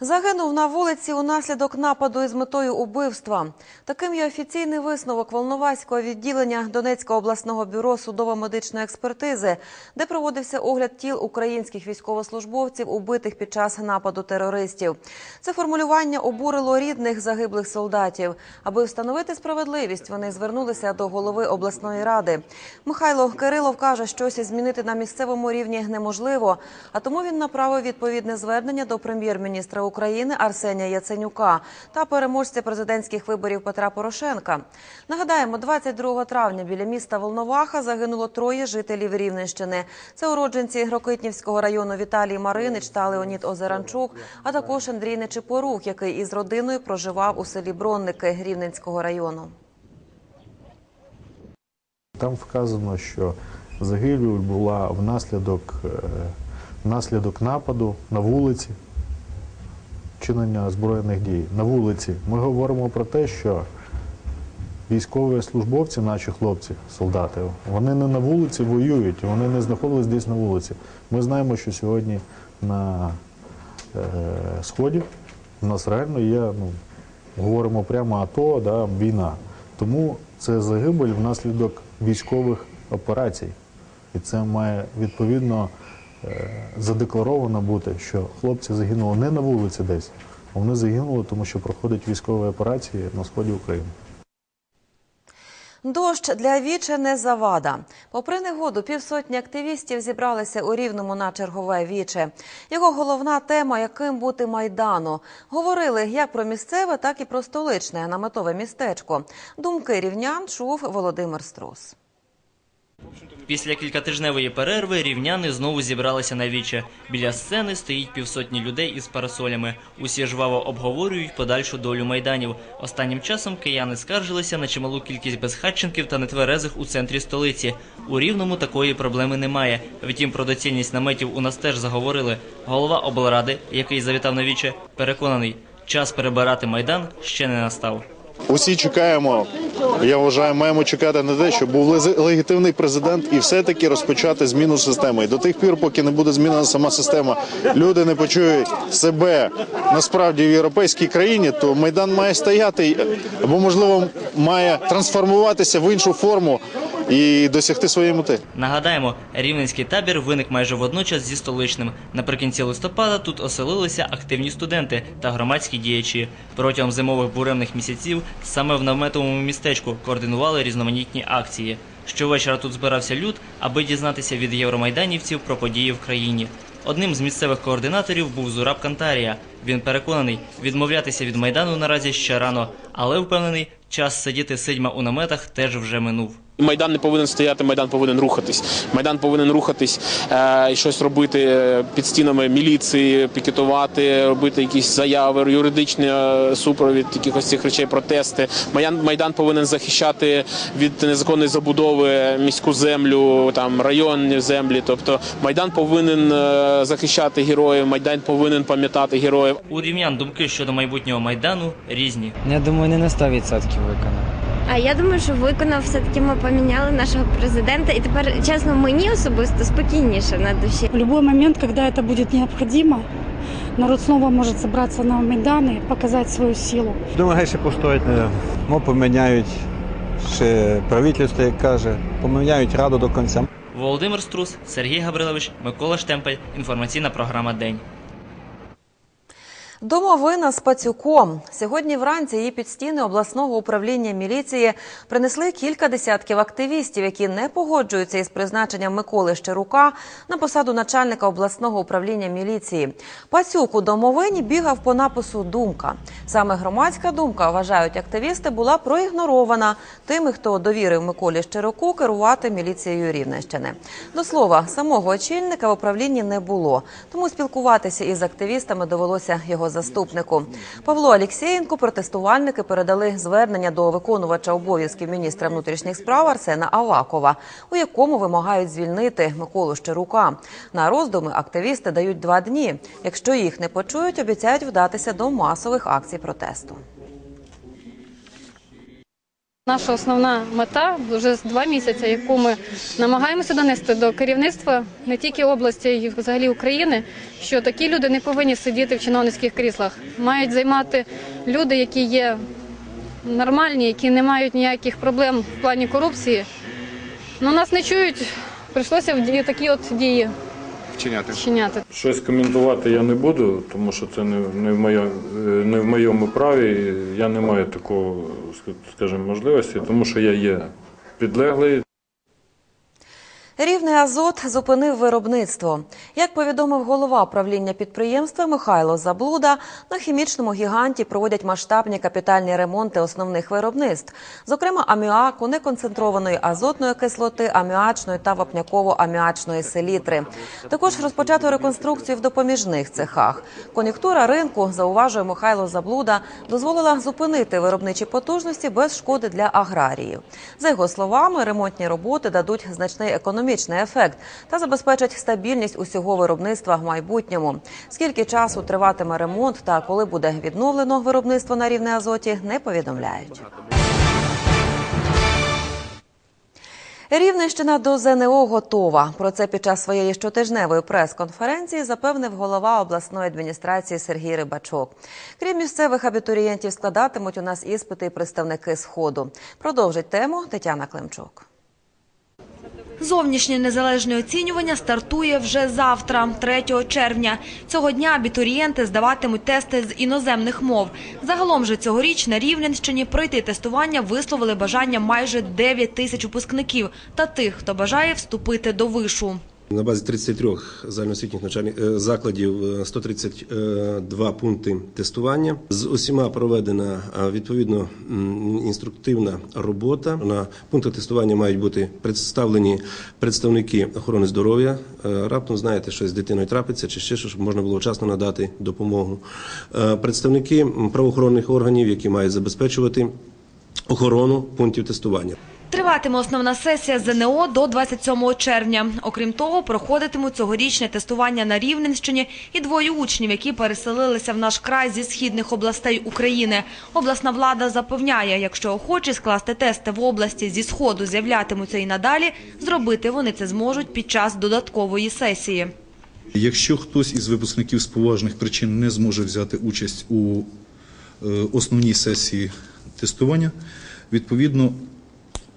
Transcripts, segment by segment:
Загинув на вулиці унаслідок нападу із метою убивства. Таким є офіційний висновок Волноваського відділення Донецького обласного бюро судово-медичної експертизи, де проводився огляд тіл українських військовослужбовців, убитих під час нападу терористів. Це формулювання обурило рідних загиблих солдатів. Аби встановити справедливість, вони звернулися до голови обласної ради. Михайло Кирилов каже, щось змінити на місцевому рівні неможливо, а тому він направив відповідне звернення до прем'єр-міністра України Арсенія Яценюка та переможця президентських виборів Петра Порошенка. Нагадаємо, 22 травня біля міста Волноваха загинуло троє жителів Рівненщини. Це уродженці Грокитнівського району Віталій Маринич та Леонід Озеранчук, а також Андрій Нечипорук, який із родиною проживав у селі Бронники Рівненського району. Там вказано, що загибель була внаслідок, е, внаслідок нападу на вулиці, вчинення збройних дій. На вулиці ми говоримо про те, що військові службовці, наші хлопці, солдати, вони не на вулиці воюють, вони не знаходились десь на вулиці. Ми знаємо, що сьогодні на е, сході у нас реально є, ну, говоримо прямо АТО, да, війна. Тому це загибель внаслідок військових операцій. І це має відповідно задекларовано бути, що хлопці загинули не на вулиці десь, а вони загинули, тому що проходять військові операції на сході України. Дощ для віче не завада. Попри негоду, півсотні активістів зібралися у рівному на чергове віче. Його головна тема яким бути майдану. Говорили як про місцеве, так і про столичне наметове містечко. Думки рівнян чув Володимир Струс. Після кількатижневої перерви рівняни знову зібралися на віче. Біля сцени стоїть півсотні людей із парасолями. Усі жваво обговорюють подальшу долю майданів. Останнім часом кияни скаржилися на чималу кількість безхатченків та нетверезих у центрі столиці. У рівному такої проблеми немає. Втім, про доцільність наметів у нас теж заговорили. Голова облради, який завітав на віче, переконаний, час перебирати майдан ще не настав. Усі чекаємо. Я вважаю, маємо чекати на те, щоб був легітимний президент і все-таки розпочати зміну системи. І до тих пір, поки не буде змінена сама система, люди не почують себе насправді в європейській країні, то майдан має стояти або можливо має трансформуватися в іншу форму і досягти своєї мети. Нагадаємо, рівненський табір виник майже водночас зі столичним. Наприкінці листопада тут оселилися активні студенти та громадські діячі. Протягом зимових буремних місяців саме в наметовому містечку координували різноманітні акції. Щовечора тут збирався люд, аби дізнатися від євромайданівців про події в країні. Одним з місцевих координаторів був Зураб Кантарія. Він переконаний, відмовлятися від майдану наразі ще рано, але впевнений, час сидіти сидьма у наметах теж вже минув. Майдан не повинен стояти, майдан повинен рухатись. Майдан повинен рухатись е, і щось робити е, під стінами міліції, пікетувати, робити якісь заяви, юридичний е, супровід якихось цих речей, протести. Майдан, майдан повинен захищати від незаконної забудови міську землю, там районні землі. Тобто майдан повинен захищати героїв, майдан повинен пам'ятати героїв. У рівнян думки щодо майбутнього майдану різні. Я думаю, не на 100% виконав. А я думаю, що виконав все-таки ми поміняли нашого президента, і тепер, чесно, мені особисто спокійніше на душі. В любой момент, когда это будет необходимо, народ снова может собраться на Майдан и показать свою силу. Думаю, ще постоять, не Мо поміняють ще правительство, як каже, поміняють раду до кінця. Володимир Струс, Сергій Гаврилович, Микола Штемпель. Інформаційна програма День. Домовина з пацюком. Сьогодні вранці її під стіни обласного управління міліції принесли кілька десятків активістів, які не погоджуються із призначенням Миколи Щерука на посаду начальника обласного управління міліції. Пацюк у домовині бігав по напису Думка. Саме громадська думка, вважають активісти, була проігнорована тими, хто довірив Миколі Щеруку керувати міліцією Рівненщини. До слова, самого очільника в управлінні не було, тому спілкуватися із активістами довелося його заступнику. Павло Алєксєєнко протестувальники передали звернення до виконувача обов'язків міністра внутрішніх справ Арсена Авакова, у якому вимагають звільнити Миколу Щерука. На роздуми активісти дають два дні. Якщо їх не почують, обіцяють вдатися до масових акцій протесту. Наша основна мета вже з два місяці, яку ми намагаємося донести до керівництва не тільки області, а й взагалі України, що такі люди не повинні сидіти в чиновницьких кріслах. Мають займати люди, які є нормальні, які не мають ніяких проблем в плані корупції. Ну нас не чують. Прийшлося в такі от дії Вчиняти. вчиняти. Щось коментувати я не буду, тому що це не, не, в, моє, не в моєму праві. Я не маю такого, скажімо, можливості, тому що я є підлеглий. Рівний Азот зупинив виробництво. Як повідомив голова правління підприємства Михайло Заблуда, на хімічному гіганті проводять масштабні капітальні ремонти основних виробництв, зокрема аміаку, неконцентрованої азотної кислоти, аміачної та вапняково-аміачної селітри. Також розпочато реконструкцію в допоміжних цехах. Кон'юнктура ринку, зауважує Михайло Заблуда, дозволила зупинити виробничі потужності без шкоди для аграріїв. За його словами, ремонтні роботи дадуть значний економічний ефект та забезпечать стабільність усього виробництва в майбутньому. Скільки часу триватиме ремонт та коли буде відновлено виробництво на рівне азоті, не повідомляють. Рівненщина до ЗНО готова. Про це під час своєї щотижневої прес-конференції запевнив голова обласної адміністрації Сергій Рибачок. Крім місцевих абітурієнтів, складатимуть у нас іспити і представники сходу. Продовжить тему Тетяна Климчук. Зовнішнє незалежне оцінювання стартує вже завтра, 3 червня. Цього дня абітурієнти здаватимуть тести з іноземних мов. Загалом же цьогоріч на Рівненщині пройти тестування висловили бажання майже 9 тисяч випускників та тих, хто бажає вступити до вишу. На базі 33 загальноосвітніх навчальних е, закладів е, 132 пункти тестування. З усіма проведена е, відповідно інструктивна робота. На пунктах тестування мають бути представлені представники охорони здоров'я. Е, Раптом знаєте, що з дитиною трапиться, чи ще що, можна було вчасно надати допомогу. Е, Представники правоохоронних органів, які мають забезпечувати охорону пунктів тестування. Триватиме основна сесія ЗНО до 27 червня. Окрім того, проходитимуть цьогорічне тестування на Рівненщині і двоє учнів, які переселилися в наш край зі східних областей України. Обласна влада запевняє, якщо охочі скласти тести в області зі сходу з'являтимуться і надалі, зробити вони це зможуть під час додаткової сесії. Якщо хтось із випускників з поважних причин не зможе взяти участь у е, основній сесії тестування, відповідно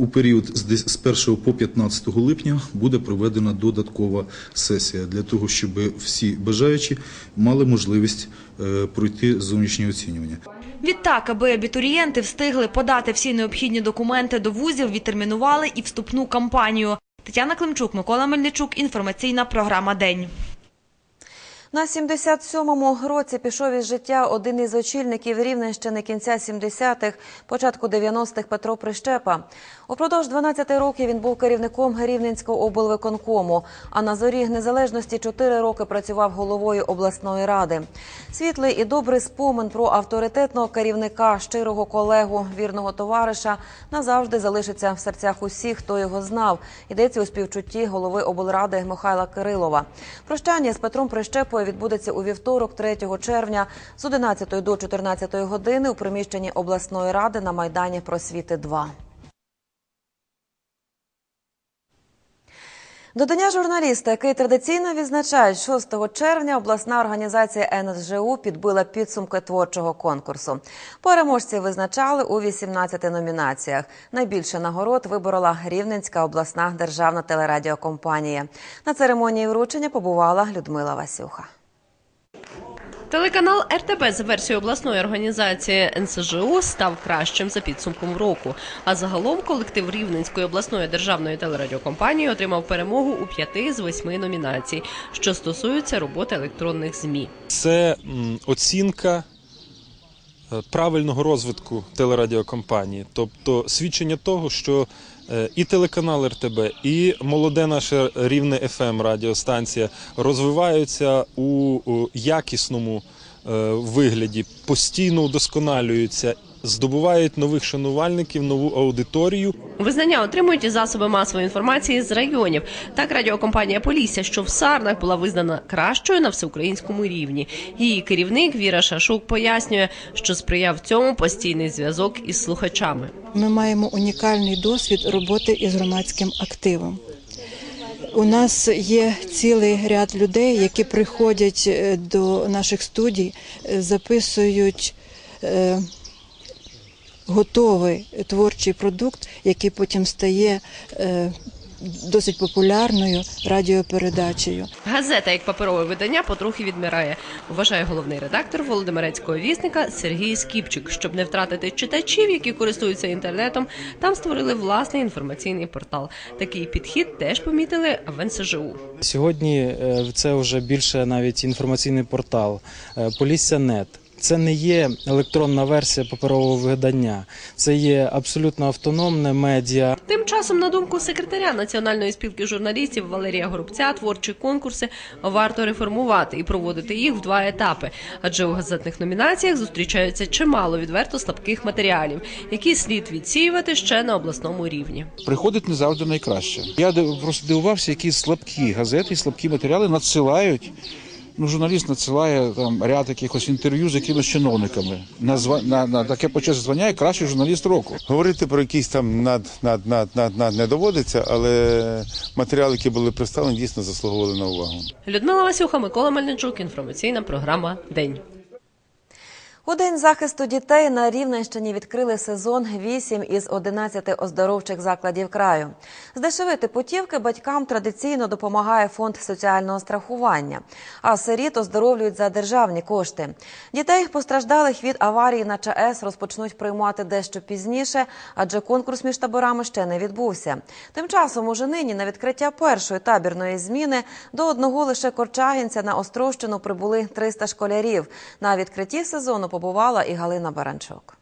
у період з дес- з 1 по 15 липня буде проведена додаткова сесія для того, щоб всі бажаючі мали можливість е, пройти зовнішнє оцінювання. Відтак, аби абітурієнти встигли подати всі необхідні документи до вузів, відтермінували і вступну кампанію. Тетяна Климчук, Микола Мельничук. Інформаційна програма День. На 77-му році пішов із життя один із очільників Рівненщини кінця 70-х, початку 90-х Петро Прищепа. Упродовж 12 років він був керівником Рівненського облвиконкому, а на зорі незалежності 4 роки працював головою обласної ради. Світлий і добрий спомин про авторитетного керівника, щирого колегу, вірного товариша назавжди залишиться в серцях усіх, хто його знав. Йдеться у співчутті голови облради Михайла Кирилова. Прощання з Петром Прищепою відбудеться у вівторок, 3 червня, з 11 до 14 години у приміщенні обласної ради на майдані Просвіти 2. До Дня журналіста, який традиційно відзначають 6 червня, обласна організація НСЖУ підбила підсумки творчого конкурсу. Переможці визначали у 18 номінаціях. Найбільше нагород виборола Рівненська обласна державна телерадіокомпанія. На церемонії вручення побувала Людмила Васюха. Телеканал РТБ за версією обласної організації НСЖУ став кращим за підсумком року. А загалом колектив Рівненської обласної державної телерадіокомпанії отримав перемогу у п'яти з восьми номінацій, що стосуються роботи електронних змі. Це оцінка е, правильного розвитку телерадіокомпанії, тобто свідчення того, що і телеканал РТБ, і молоде наше рівне ФМ радіостанція розвиваються у у якісному е, вигляді, постійно удосконалюються здобувають нових шанувальників, нову аудиторію. Визнання отримують і засоби масової інформації з районів. Так радіокомпанія Полісся, що в Сарнах була визнана кращою на всеукраїнському рівні. Її керівник Віра Шашук пояснює, що сприяв цьому постійний зв'язок із слухачами. Ми маємо унікальний досвід роботи із громадським активом. У нас є цілий ряд людей, які приходять е, до наших студій, е, записують е, готовий творчий продукт, який потім стає е, досить популярною радіопередачею. Газета як паперове видання потрохи відмирає, вважає головний редактор Володимирецького вісника Сергій Скіпчик. Щоб не втратити читачів, які користуються інтернетом, там створили власний інформаційний портал. Такий підхід теж помітили в НСЖУ. Сьогодні е, це вже більше навіть інформаційний портал е, Полісся.нет. Це не є електронна версія паперового видання, це є абсолютно автономне медіа. Тим часом, на думку секретаря Національної спілки журналістів Валерія Горобця, творчі конкурси варто реформувати і проводити їх в два етапи. Адже у газетних номінаціях зустрічаються чимало відверто слабких матеріалів, які слід відсіювати ще на обласному рівні. приходить не завжди найкраще. Я просто дивувався, які слабкі газети, слабкі матеріали надсилають. Ну, журналіст надсилає там ряд якихось інтерв'ю з якимись чиновниками. На, зва- на, на таке почесне звання кращий журналіст року. Говорити про якісь там над, над, над, над, над не доводиться, але матеріали, які були представлені, дійсно заслуговували на увагу. Людмила Васюха, Микола Мельничук. Інформаційна програма День. У День захисту дітей на Рівненщині відкрили сезон 8 із 11 оздоровчих закладів краю. Здешевити путівки батькам традиційно допомагає фонд соціального страхування, а сиріт оздоровлюють за державні кошти. Дітей, постраждалих від аварії на ЧАЕС, розпочнуть приймати дещо пізніше, адже конкурс між таборами ще не відбувся. Тим часом уже нині на відкриття першої табірної зміни до одного лише Корчагінця на Острощину прибули 300 школярів. На відкритті сезону побувала і Галина Баранчук.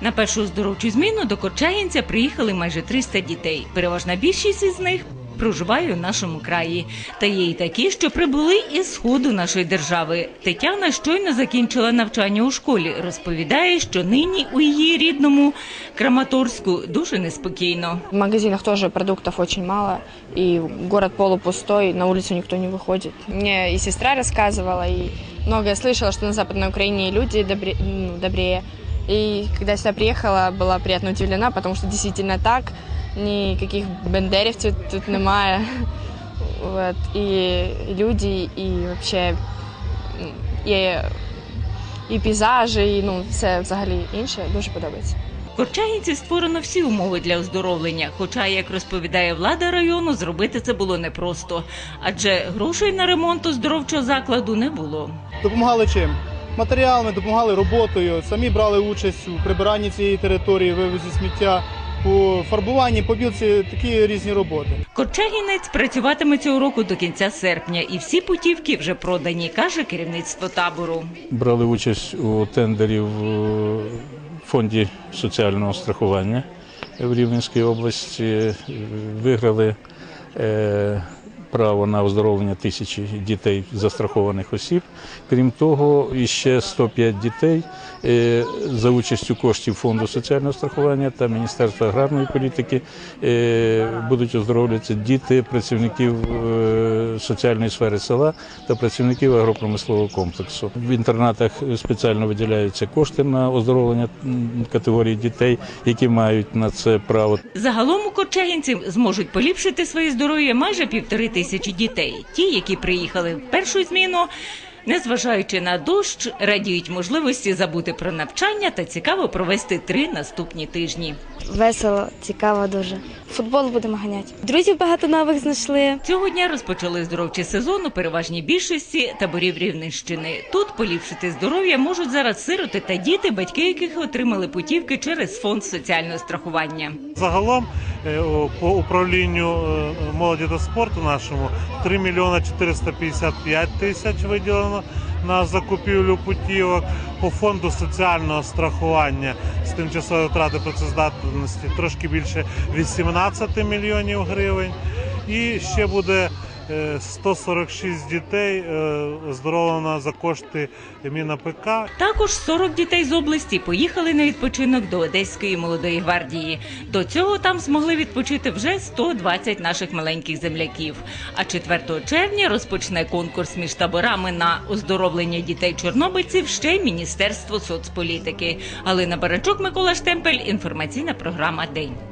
На першу оздоровчу зміну до Корчагінця приїхали майже 300 дітей. Переважна більшість із них проживає у нашому краї. Та є й такі, що прибули із сходу нашої держави. Тетяна щойно закінчила навчання у школі. Розповідає, що нині у її рідному Краматорську дуже неспокійно. В магазинах тоже продуктов очень мало, и город полупустой, на улицу никто не выходит. Мне и сестра рассказывала, и многое слышала, что на Западной Украине люди добре- ну, добрее. И когда сюда приехала, была приятно удивлена, потому что действительно так, никаких бендерівців тут немає. Вот. И люди, и вообще і, і пейзажі, і ну, все взагалі інше дуже подобається. В Корчагінці створено всі умови для оздоровлення. Хоча, як розповідає влада району, зробити це було непросто, адже грошей на ремонт оздоровчого закладу не було. Допомагали чим? Матеріалами, допомагали роботою, самі брали участь у прибиранні цієї території, вивозі сміття, у фарбуванні, побілці, такі різні роботи. Корчагінець працюватиме цього року до кінця серпня, і всі путівки вже продані, каже керівництво табору. брали участь у тендері в е, фонді соціального страхування в Рівненській області. Виграли е, право на оздоровлення тисячі дітей застрахованих осіб. Крім того, іще 105 дітей за участю коштів фонду соціального страхування та Міністерства аграрної політики е, будуть оздоровлюватися діти працівників е, соціальної сфери села та працівників агропромислового комплексу. В інтернатах спеціально виділяються кошти на оздоровлення категорії дітей, які мають на це право. Загалом у Корчагінці зможуть поліпшити своє здоров'я майже півтори тисячі дітей. Ті, які приїхали в першу зміну, незважаючи на дощ, радіють можливості забути про навчання та цікаво провести три наступні тижні. Весело, цікаво дуже. Футбол будемо ганяти. Друзів багато нових знайшли. Цього дня розпочали здоровчий сезон у переважній більшості таборів Рівненщини. Тут поліпшити здоров'я можуть зараз сироти та діти, батьки яких отримали путівки через фонд соціального страхування. Загалом е, по управлінню е, молоді та спорту нашому 3 мільйона 455 тисяч виділено на закупівлю путівок. По фонду соціального страхування з тимчасової втрати працездатності трошки більше 18 мільйонів гривень. І ще буде 146 дітей е, оздоровлено за кошти Міна ПК. Також 40 дітей з області поїхали на відпочинок до Одеської молодої гвардії. До цього там змогли відпочити вже 120 наших маленьких земляків. А 4 червня розпочне конкурс між таборами на оздоровлення дітей чорнобильців ще й Міністерство соцполітики. Галина Барачук, Микола Штемпель. Інформаційна програма День.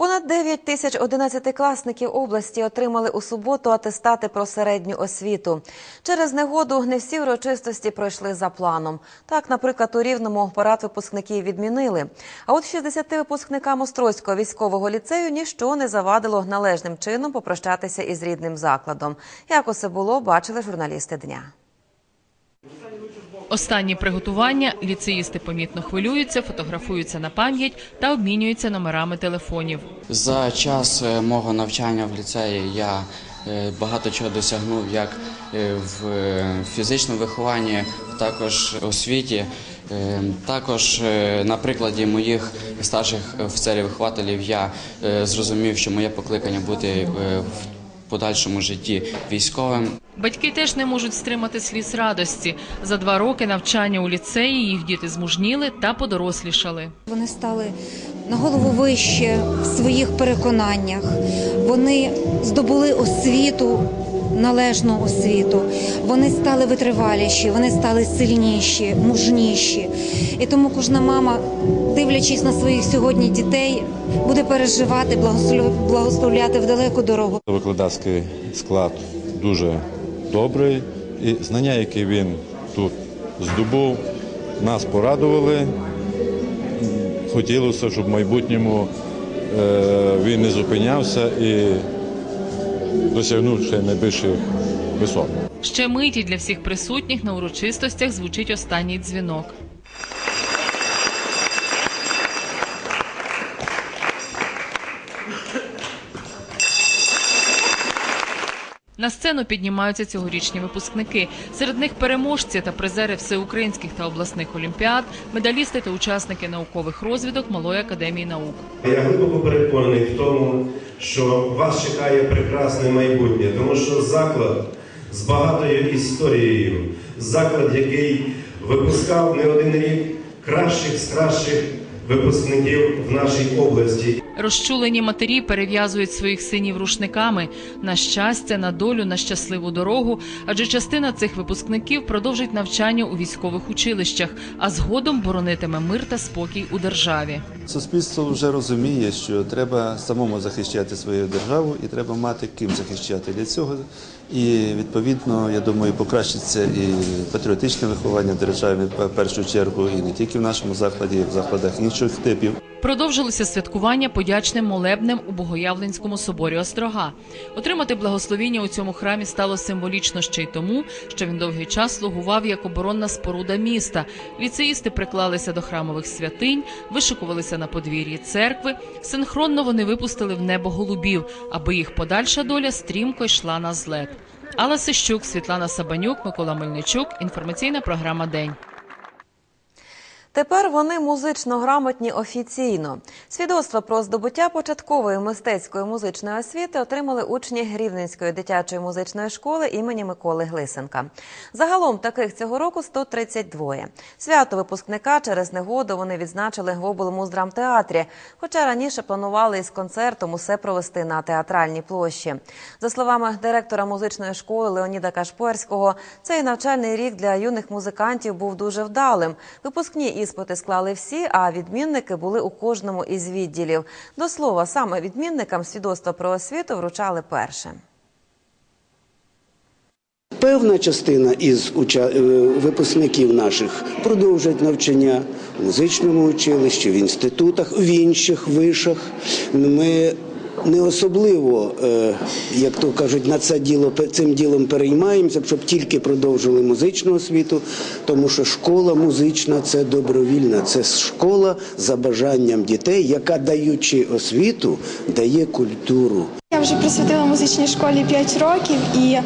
Понад 9 тисяч одинадцятикласників області отримали у суботу атестати про середню освіту. Через негоду не всі урочистості пройшли за планом. Так, наприклад, у Рівному парад випускників відмінили. А от 60 випускникам Острозького військового ліцею ніщо не завадило належним чином попрощатися із рідним закладом. Як усе було, бачили журналісти дня. Останні приготування ліцеїсти помітно хвилюються, фотографуються на пам'ять та обмінюються номерами телефонів. За час е, мого навчання в ліцеї я е, багато чого досягнув як е, в фізичному вихованні, також освіті. Також на прикладі моїх старших офіцерів-вихователів я зрозумів, що моє покликання бути в подальшому житті військовим. Батьки теж не можуть стримати сліз радості. За два роки навчання у ліцеї їх діти змужніли та подорослішали. Вони стали на голову вище в своїх переконаннях. Вони здобули освіту, належну освіту. Вони стали витриваліші, вони стали сильніші, мужніші. І тому кожна мама, дивлячись на своїх сьогодні дітей, буде переживати, благослов- благословляти в далеку дорогу. Викладацький склад дуже добрий, і знання, які він тут здобув, нас порадували. Хотілося, щоб в майбутньому е, він не зупинявся і досягнув ще найбільших висот. Ще миті для всіх присутніх на урочистостях звучить останній дзвінок. На сцену піднімаються цьогорічні випускники. Серед них переможці та призери всеукраїнських та обласних олімпіад, медалісти та учасники наукових розвідок Малої академії наук. Я глибоко переконаний в тому, що вас чекає прекрасне майбутнє, тому що заклад з багатою історією, заклад, який випускав не один рік кращих з кращих випускників в нашій області. Розчулені матері перев'язують своїх синів рушниками на щастя, на долю, на щасливу дорогу. Адже частина цих випускників продовжить навчання у військових училищах, а згодом боронитиме мир та спокій у державі. Суспільство вже розуміє, що треба самому захищати свою державу і треба мати ким захищати для цього. І відповідно, я думаю, покращиться і патріотичне виховання держави в першу чергу, і не тільки в нашому закладі, і в закладах інших типів. Продовжилося святкування подячним молебнем у Богоявленському соборі Острога. Отримати благословіння у цьому храмі стало символічно ще й тому, що він довгий час слугував як оборонна споруда міста. Ліцеїсти приклалися до храмових святинь, вишикувалися на подвір'ї церкви. Синхронно вони випустили в небо голубів, аби їх подальша доля стрімко йшла на злет. Алла Сищук, Світлана Сабанюк, Микола Мельничук. Інформаційна програма День. Тепер вони музично грамотні офіційно. Свідоцтво про здобуття початкової мистецької музичної освіти отримали учні Рівненської дитячої музичної школи імені Миколи Глисенка. Загалом таких цього року 132. Свято випускника через негоду вони відзначили в облмуздрамтеатрі, хоча раніше планували із концертом усе провести на театральній площі. За словами директора музичної школи Леоніда Кашперського, цей навчальний рік для юних музикантів був дуже вдалим. Випускні іспити склали всі, а відмінники були у кожному із відділів. До слова, саме відмінникам свідоцтва про освіту вручали перше. Певна частина із е, випускників наших продовжать навчання в музичному училищі, в інститутах, в інших вишах. Ми не особливо, е, як то кажуть, на це діло цим ділом переймаємося, щоб тільки продовжили музичну освіту, тому що школа музична це добровільна, це школа за бажанням дітей, яка даючи освіту, дає культуру. Я вже присвятила музичній школі 5 років, і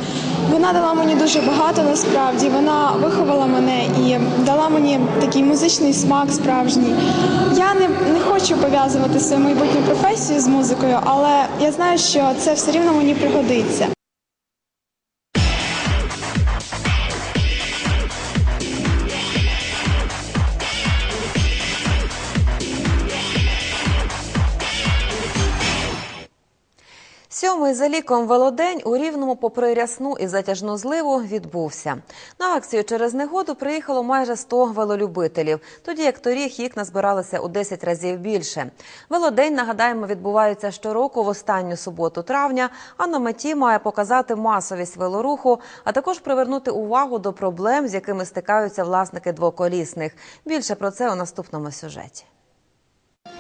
вона дала мені дуже багато насправді. Вона виховала мене і дала мені такий музичний смак справжній. Я хочу пов'язувати свою майбутню професію з музикою, але я знаю, що це все рівно мені пригодиться. Сьомий за ліком велодень у Рівному попри рясну і затяжну зливу відбувся. На акцію через негоду приїхало майже 100 велолюбителів, тоді як торік їх назбиралося у 10 разів більше. Велодень, нагадаємо, відбувається щороку в останню суботу травня, а на меті має показати масовість велоруху, а також привернути увагу до проблем, з якими стикаються власники двоколісних. Більше про це у наступному сюжеті.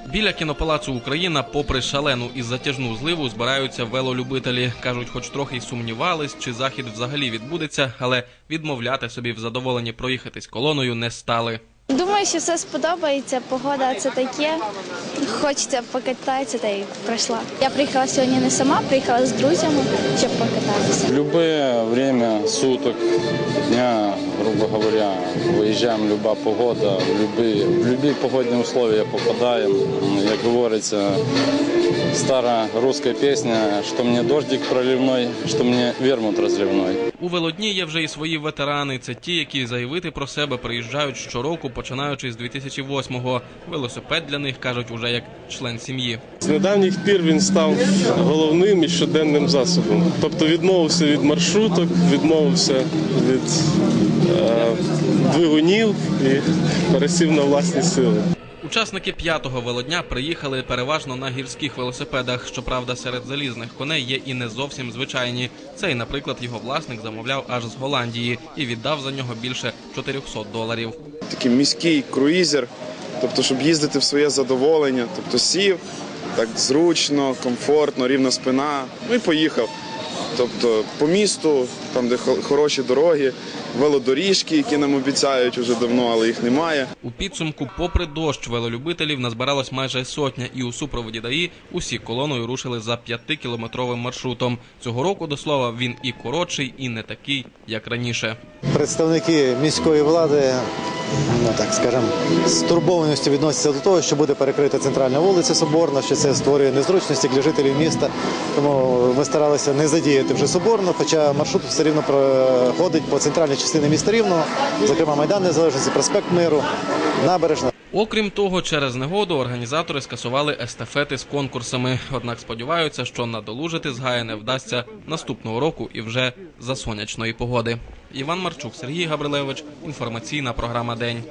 Біля кінопалацу Україна, попри шалену і затяжну зливу, збираються велолюбителі. кажуть, хоч трохи й сумнівались, чи захід взагалі відбудеться, але відмовляти собі в задоволенні проїхатись колоною не стали. Думаю, що все сподобається. Погода це таке. Хочеться покататися та й пройшла. Я приїхала сьогодні не сама, приїхала з друзями, щоб покататися. В любое время суток, дня, грубо говоря, выезжаем, любая погода, в любые, в любые погодные условия попадаем. Як говорится, старая русская песня, что мне дождик проливной, что мне вермут разливной. У велодні є вже і свої ветерани. Це ті, які заявити про себе приїжджають щороку, починаючи з 2008-го. Велосипед для них кажуть уже як член сім'ї. З недавніх пір він став головним і щоденним засобом. Тобто відмовився від маршруток, відмовився від е, двигунів і пересів на власні сили. Учасники п'ятого велодня приїхали переважно на гірських велосипедах. Щоправда, серед залізних коней є і не зовсім звичайні. Цей, наприклад, його власник замовляв аж з Голландії і віддав за нього більше 400 доларів. такий міський круїзер, тобто, щоб їздити в своє задоволення, тобто сів так зручно, комфортно, рівна спина, ну і поїхав. Тобто по місту, там, де хо- хороші дороги, велодоріжки, які нам обіцяють уже давно, але їх немає. У підсумку, попри дощ, велолюбителів назбиралось майже сотня, і у супроводі ДАІ усі колоною рушили за п'ятикілометровим маршрутом. Цього року, до слова, він і коротший, і не такий, як раніше. Представники міської влади, ну так скажемо, з турбованістю відносяться до того, що буде перекрита центральна вулиця Соборна, що це створює незручності для жителів міста. Тому ми старалися не задіяти вже Соборну, хоча маршрут все рівно проходить по центральній частині міста Рівного, зокрема Майдан Незалежності, проспект Миру, набережна. Окрім того, через негоду організатори скасували естафети з конкурсами. Однак сподіваються, що надолужити згаяне вдасться наступного року і вже за сонячної погоди. Іван Марчук, Сергій Габрилевич. Інформаційна програма День.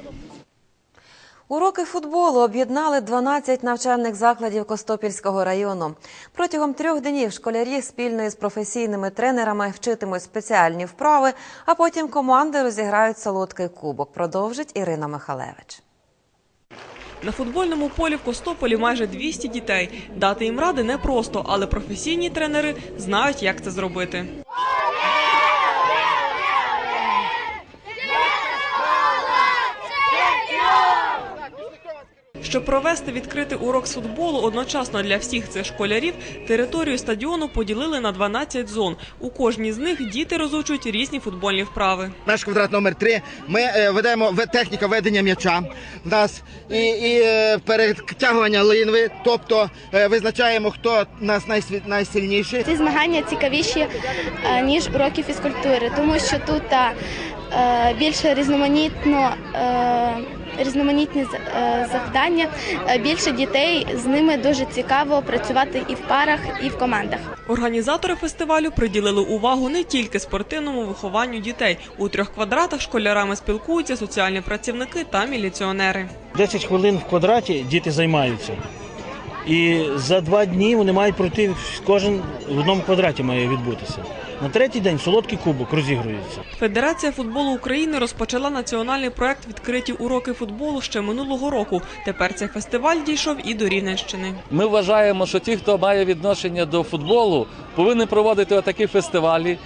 Уроки футболу об'єднали 12 навчальних закладів Костопільського району. Протягом трьох днів школярі спільно із професійними тренерами вчитимуть спеціальні вправи, а потім команди розіграють солодкий кубок. Продовжить Ірина Михалевич. На футбольному полі в Костополі майже 200 дітей. Дати їм ради непросто, але професійні тренери знають, як це зробити. Щоб провести відкритий урок з футболу одночасно для всіх цих школярів, територію стадіону поділили на 12 зон. У кожній з них діти розучують різні футбольні вправи. Наш квадрат номер 3 Ми е, ведемо ве- техніка ведення м'яча. В нас і, і е, перетягування линви, тобто е, визначаємо, хто нас найсильніший. Ці змагання цікавіші ніж уроки фізкультури, тому що тут більше різноманітно. е, Різноманітні з- е, завдання, Е, більше дітей з ними дуже цікаво працювати і в парах, і в командах. Організатори фестивалю приділили увагу не тільки спортивному вихованню дітей. У трьох квадратах школярами спілкуються соціальні працівники та міліціонери. 10 хвилин в квадраті діти займаються. І за два дні вони мають пройти кожен в одному квадраті має відбутися. На третій день солодкий кубок розігрується. Федерація футболу України розпочала національний проект Відкриті уроки футболу ще минулого року. Тепер цей фестиваль дійшов і до Рівненщини. Ми вважаємо, що ті, хто має відношення до футболу, повинні проводити отакі фестивалі,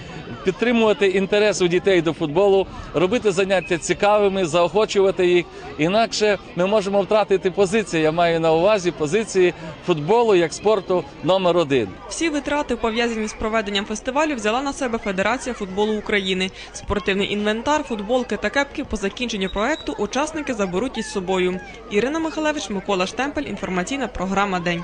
підтримувати інтерес у дітей до футболу, робити заняття цікавими, заохочувати їх. Інакше ми можемо втратити позиції. Я маю на увазі позиції футболу як спорту номер один. Всі витрати, пов'язані з проведенням фестивалю, взяла на себе Федерація футболу України. Спортивний інвентар, футболки та кепки по закінченню проекту учасники заберуть із собою. Ірина Михалевич, Микола Штемпель. Інформаційна програма День.